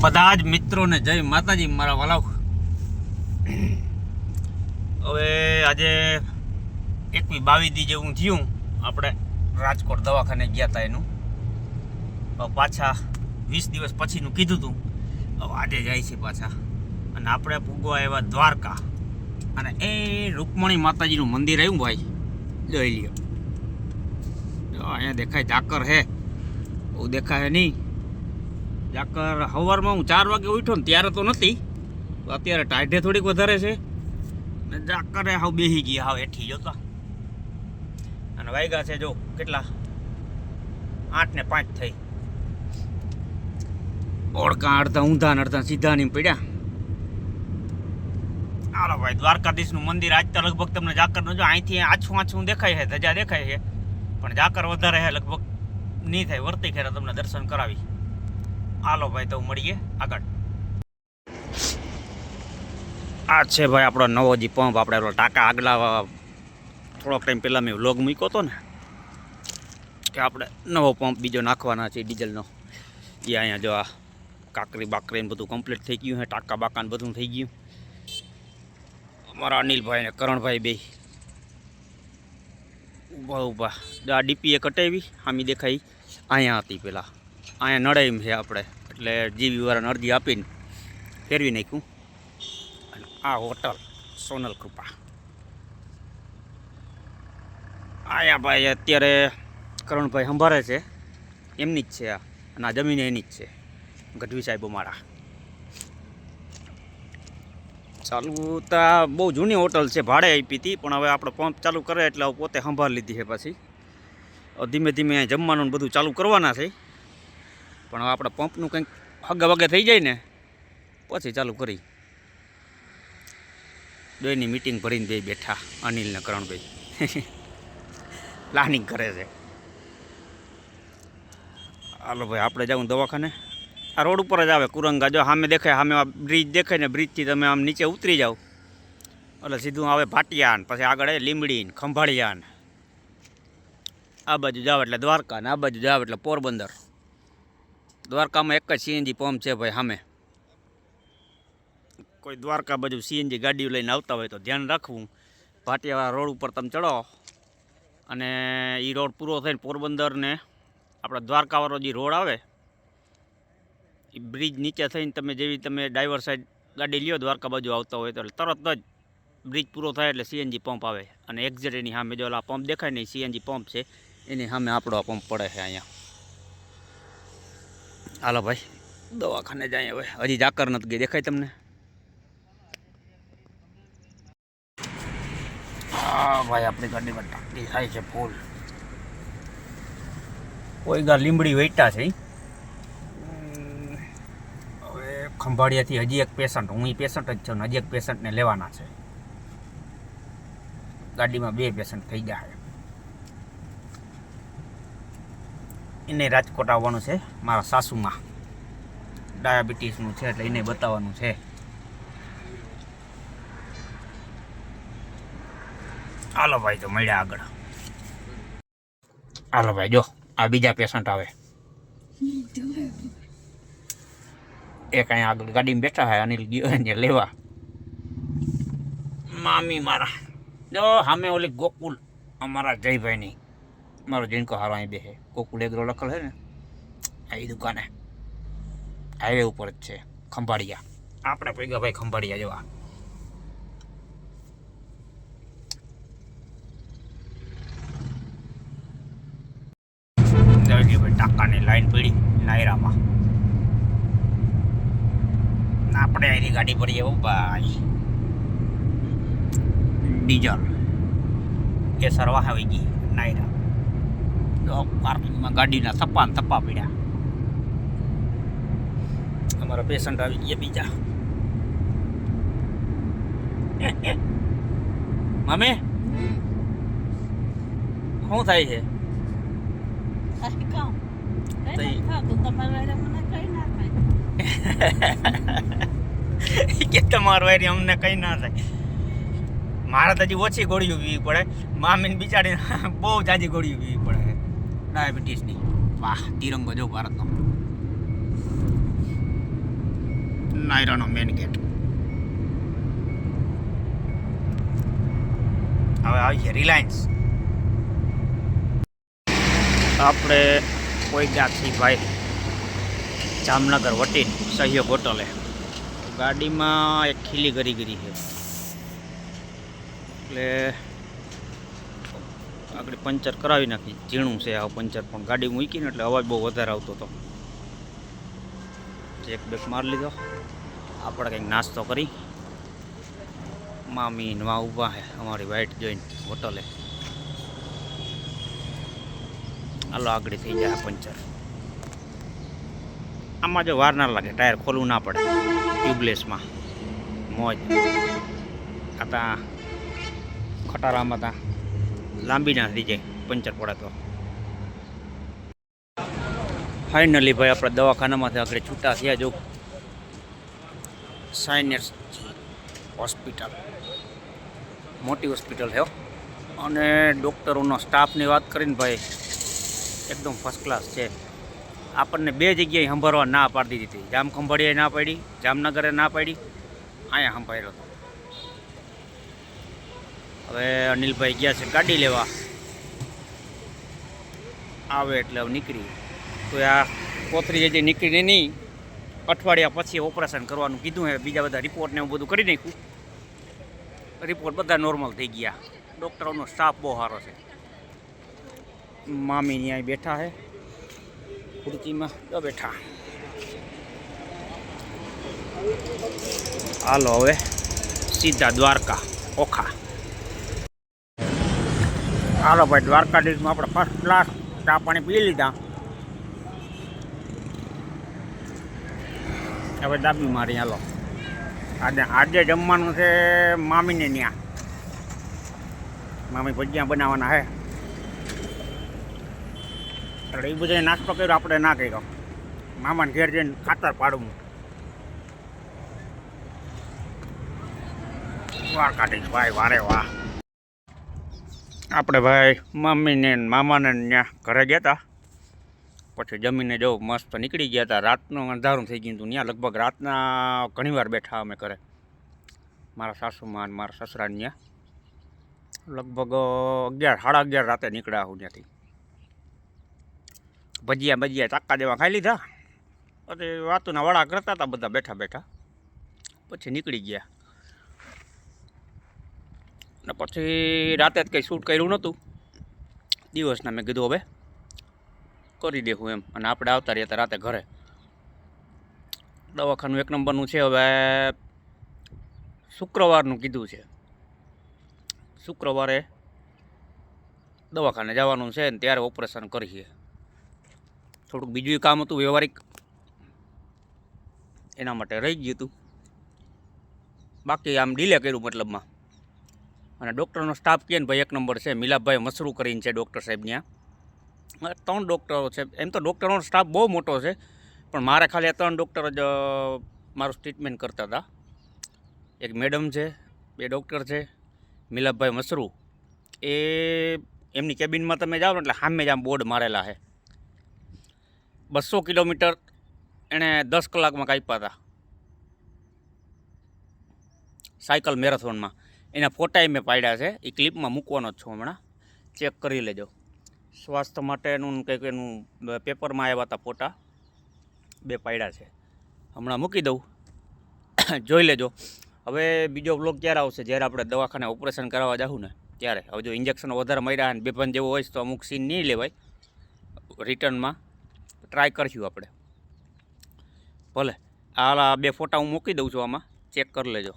બધા જ મિત્રોને જય માતાજી, મારા વાલાવ. હવે આજે એકવી બાવી દી જેવું થયું. આપણે રાજકોટ દવાખાને ગયા હતા એનું. પાછા વીસ દિવસ પછીનું કીધું હતું હવે આજે જાય છે પાછા. અને આપણે પૂગવા એવા દ્વારકા. અને એ રૂકમણી માતાજીનું મંદિર આવ્યું ભાઈ? જોઈ લ્યો. અહીંયા દેખાય ઝાકર હે. બહુ દેખાય નહીં. ઝાકર સવારમાં હું ચાર વાગે ઉઠ્યો ને ત્યારે તો નથી. અત્યારે ટાઢે થોડીક વધારે છે. ને જાકરે હાવ બેહી ગઈ, હાવ એઠી જોતા. અને વાગ્યા છે, જો, કેટલા? આઠ ને પાંચ થઈ. ઓળકા અડધા, ઊંધા ને અડધા સીધા ની પડ્યા. હાલો ભાઈ, દ્વારકાધીશનું મંદિર આજ તો લગભગ તમને ઝાકર જો, અહીંથી આછું આછું દેખાય છે, ધજા દેખાય છે. પણ ઝાકર વધારે છે, લગભગ નહીં થાય, વર્તી ખેરા તમને દર્શન કરાવી. હાલો ભાઈ, તો મળીએ આગળ. આ છે ભાઈ આપણો નવો જી પંપ, આપણે પેલો ટાંકા આગલા, થોડોક ટાઈમ પહેલાં મેં વ્લોગ મૂક્યો હતો ને, કે આપણે નવો પંપ બીજો નાખવાના છે, ડીઝલનો. એ અહીંયા જો આ કાકરી બાકરી ને બધું કમ્પ્લીટ થઈ ગયું છે, ટાંકા બાકા ને બધું થઈ ગયું. અમારા અનિલભાઈ ને કરણભાઈ બે ઊભા ઊભા જો આ ડીપીએ કટાવી, આમી દેખાઈ. અહીંયા હતી પેલા. અહીંયા નડાઈમ છે આપણે. એટલે જીવી વાળાને અરજી આપીને ફેરવી નાખ્યું. અને આ હોટલ, સોનલ કૃપા. આયા ભાઈ, અત્યારે કરણભાઈ સંભાળે છે. એમની જ છે આ. અને આ જમીન એની જ છે. ગઢવી સાહેબ અમારા. ચાલુ તો બહુ જૂની હોટલ છે, ભાડે આપી હતી, પણ હવે આપણે પંપ ચાલુ કરે એટલે પોતે સંભાળ લીધી છે પછી. ધીમે ધીમે જમવાનું બધું ચાલુ કરવાના છે. પણ આપણે પંપનું કંઈક હગે વગે થઈ જાય ને, પછી ચાલુ કરી. બેની મીટિંગ ભરીને બે બેઠા, અનિલ ને કરણભાઈ. પ્લાનિંગ કરે છે. હાલો ભાઈ, આપણે જાઉં દવાખાને. આ રોડ ઉપર જ આવે કુરંગા જો સામે દેખાય, સામે આ બ્રિજ દેખાય ને બ્રિજથી તમે આમ નીચે ઉતરી જાઓ. એટલે સીધું આવે ભાટિયા ને પછી આગળ આવે લીંબડી ને ખંભાળિયા આ બાજુ જાવ એટલે દ્વારકા ને, આ બાજુ જાવ એટલે પોરબંદર. દ્વારકામાં એક જ સીએનજી પંપ છે ભાઈ સામે. કોઈ દ્વારકા બાજુ સીએનજી ગાડીઓ લઈને આવતા હોય તો ધ્યાન રાખવું. ભાટિયાવાળા રોડ ઉપર તમે ચડો. અને એ રોડ પૂરો થઈને પોરબંદરને આપણા દ્વારકાવાળો જે રોડ આવે એ બ્રિજ નીચે થઈને તમે જેવી તમે ડ્રાઈવર સાઈડ ગાડી લ્યો દ્વારકા બાજુ આવતા હોય તો તરત જ બ્રિજ પૂરો થાય એટલે સીએનજી પંપ આવે. અને એક્ઝેટ એની સામે જો પંપ દેખાય ને સીએનજી પંપ છે, એની સામે આપણો આ પંપ પડે છે અહીંયા. હાલો ભાઈ. દવાખાને જાય હવે. હજી જાકર નથી ગઈ. દેખાય તમને? હા ભાઈ આપણી ગાડીમાં ટાંકી થાય છે ફૂલ કોઈ ગા લીમડી વેટા છે હવે ખંભાળિયાથી હજી એક પેશન્ટ હું પેશન્ટ જ છું ને હજી એક પેશન્ટને લેવાના છે. ગાડીમાં બે પેશન્ટ થઈ ગયા છે. એને રાજકોટ આવવાનું છે, મારા સાસુમાં. ડાયાબિટીસનું છે એટલે એને બતાવવાનું છે. હાલો ભાઈ, તો મળ્યા આગળ. હાલો ભાઈ, જો, આ બીજા પેશન્ટ આવે. એ કાંઈ આગળ ગાડીમાં બેઠા હોય અનિલ ગયો એને લેવા. મામી મારા. જો, સામે ઓલી ગોકુલ, અમારા જયભાઈની. મારો જીણકો હારો અહીં બેસે ગોકુલ એગ્રો લખેલ છે ને, આ એ દુકાને. હાઈવે ઉપર જ છે, ખંભાળિયા. આપણે પૈગા ભાઈ ખંભાળિયા જેવા. ટાકાની લાઈન પડી, નાયરામાં. આપણે એની ગાડી પડીએ ભાઈ. ડીઝલ. એ સરવા આવી ગઈ, નાયરા. પાર્કિંગમાં ગાડીના થપ્પા થપ્પા પડ્યા. અમારા પેશન્ટ આવી ગયા બીજા. મમ્મી શું થાય છે? કે તમારું વારી અમને કઈ ના થાય. મારે તો હજી ઓછી ગોળીઓ પીવી પડે. મામીને બિચારીને બહુ જાજી ગોળીઓ પીવી પડે. ડાયાબિટીસની વાહ તિરંગો જો ભારતનો નાયરાનો મેન ગેટ હવે આવી છે રિલાયન્સ આપણે કોઈ ગયા ભાઈ જામનગર વટીન, સહયોગ હોટલે. ગાડીમાં એક ખીલી કરી ગરી છે. એટલે આગળ પંચર કરાવી નાખી. ઝીણું છે આ પંચર, પણ ગાડી મૂકીને એટલે અવાજ બહુ વધારે આવતો હતો. ચેક બેક મારી લીધો. આપણે કંઈક નાસ્તો કરી. મામી નવા ઊભા છે અમારી વાઇટ જોઈને હોટલે. હાલો, આગળ થઈ જાય પંચર. આમાં જો વાર ના લાગે, ટાયર ખોલવું ના પડે. ટ્યુબલેસમાં. મોજ. આ તા ખટારામાં તા. લાંબી ના થઈ જાય, પંચર પડે તો. ફાઇનલી ભાઈ, આપણે દવાખાનામાંથી આગળ છૂટા થયા જો. સાયનેસ હોસ્પિટલ મોટી હોસ્પિટલ છે. અને ડૉક્ટરોનો સ્ટાફની વાત કરીને ભાઈ, એકદમ ફર્સ્ટ ક્લાસ છે. આપણને બે જગ્યાએ સંભાળવા ના પાડી દીધી. જામ ખંભાળીએ ના પાડી, જામનગરે ના પાડી, અહીંયા સંભાળ્યો હતો હવે અનિલભાઈ ગયા છે ગાડી લેવા. આવે એટલે હવે નીકળી. તો આ કોથરી જે નીકળીને નહીં અઠવાડિયા પછી ઓપરેશન કરવાનું કીધું હે, બીજા બધા રિપોર્ટ ને એવું બધું કરી નાખ્યું. રિપોર્ટ બધા નોર્મલ થઈ ગયા. ડૉક્ટરોનો સ્ટાફ બહુ સારો છે. મામી ત્યાં બેઠા છે ખુરચીમાં બેઠા. હાલો હવે સીધા દ્વારકા, ઓખા. હાલો ભાઈ, દ્વારકાધીશમાં આપણે ફર્સ્ટ ક્લાસ ચા પાણી પી લીધા. હવે દાબી મારી, હાલો. આજે આજે જમવાનું છે મામીને ત્યાં મામી ભજીયા બનાવવાના હે. એટલે એ બધા નાસ્તો કર્યો, આપણે ના કર્યો. મામાને ઘેર જઈને ખાતર પાડવું. દ્વારકાધીશ, ભાઈ, વારે વાહ. આપણે ભાઈ મમ્મીને મામાને ત્યાં ઘરે ગયા હતા પછી જમીને જવું મસ્ત નીકળી ગયા હતા રાતનું અંધારું થઈ ગયું હતું ત્યાં લગભગ રાતના ઘણીવાર બેઠા અમે ઘરે. મારા સાસુમાં મારા સસરાને ત્યાં. લગભગ અગિયાર, સાડા અગિયાર રાતે નીકળ્યા હું ત્યાંથી. ભજીયા ભજીયા ચાક્કા દેવા ખાઈ લીધા. પછી વાતુના વડા કરતા હતા બધા બેઠા બેઠા. પછી નીકળી ગયા. ને પછી રાતે જ કંઈ શૂટ કર્યું નહોતું. દિવસના મેં કીધું, હવે કરી દેવું એમ. અને આપણે આવતા હતા રાતે ઘરે. દવાખાનું એક નંબરનું છે, હવે શુક્રવારનું કીધું છે. શુક્રવારે દવાખાને જવાનું છે ને ત્યારે ઓપરેશન કરીએ. થોડુંક બીજું કામ હતું વ્યવહારિક. એના માટે રહી ગયું હતું બાકી આમ ડીલે કર્યું મતલબમાં. અને ડૉક્ટરનો સ્ટાફ કહે ને ભાઈ એક નંબર છે, મિલાપભાઈ મસરૂ કરીને છે ડૉક્ટર સાહેબ ત્યાં. ત્રણ ડૉક્ટરો છે, એમ તો ડૉક્ટરનો સ્ટાફ બહુ મોટો છે, પણ મારે ખાલી આ ત્રણ ડૉક્ટર જ મારું ટ્રીટમેન્ટ કરતા હતા. એક મેડમ છે, બે ડૉક્ટર છે, મિલાપભાઈ મસરૂ. એ એમની કેબિનમાં તમે જાઓ એટલે સામે જ આમ બોર્ડ મારેલા છે. બસો કિલોમીટર એણે દસ કલાકમાં કાપ્યા હતા. સાયકલ મેરેથોનમાં એના ફોટાએ મેં પાડ્યા છે. એ ક્લિપમાં મૂકવાનો જ છું હમણાં. ચેક કરી લેજો. સ્વાસ્થ્ય માટેનું કંઈક એનું પેપરમાં આવ્યા હતા ફોટા. બે પાડ્યા છે. હમણાં મૂકી દઉં. જોઈ લેજો. હવે બીજો બ્લોગ ક્યારે આવશે? જ્યારે આપણે દવાખાને ઓપરેશન કરાવવા જાઉં ને, ત્યારે. હવે જો ઇન્જેક્શન વધારે મળ્યા અને બેભાન જેવો હોય તો અમુક સીન નહીં લેવાય. રિટર્નમાં ટ્રાય કરશું આપણે. ભલે. આ બે ફોટા હું મૂકી દઉં છું આમાં. ચેક કરી લેજો.